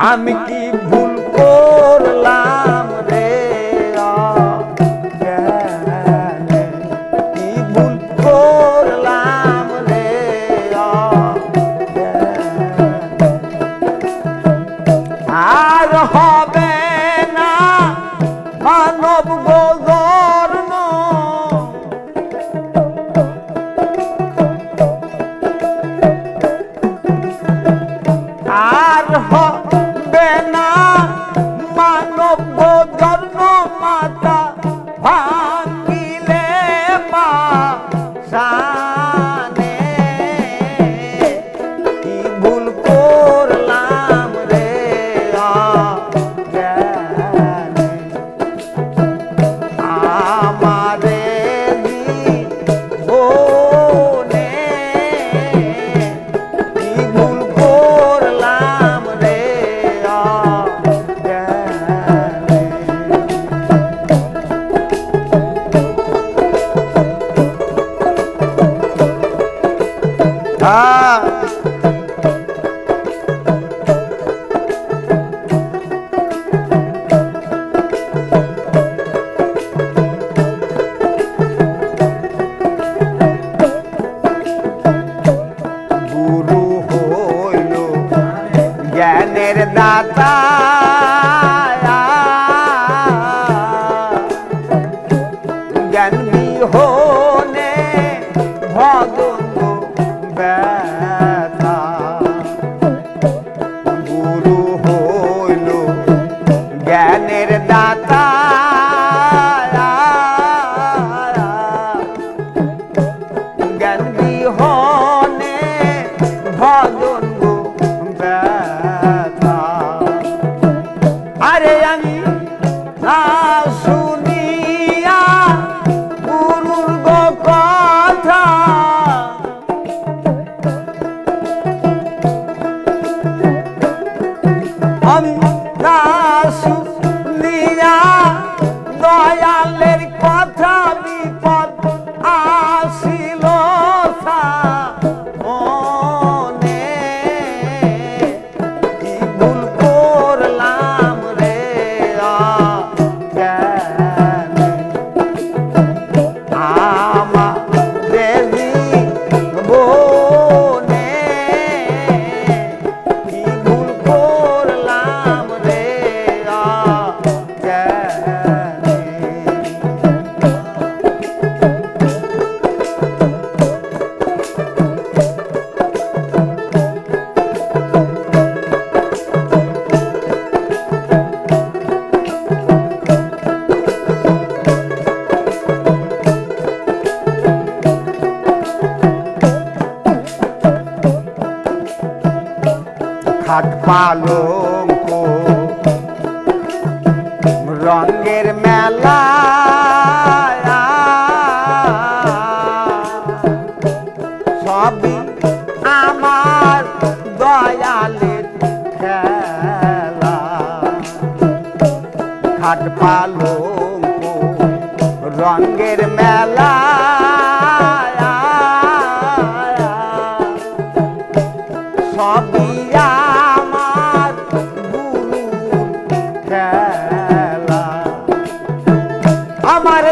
আমি কি ভুল হ্যাঁ। দাতা। জ্ঞানী হোনে ভগ জ্ঞান বিহ পালঙ্ক। রঙের মেলা সবই আমার দয়ালের খেলা। খাট পালঙ্ক রঙের মেলা আমার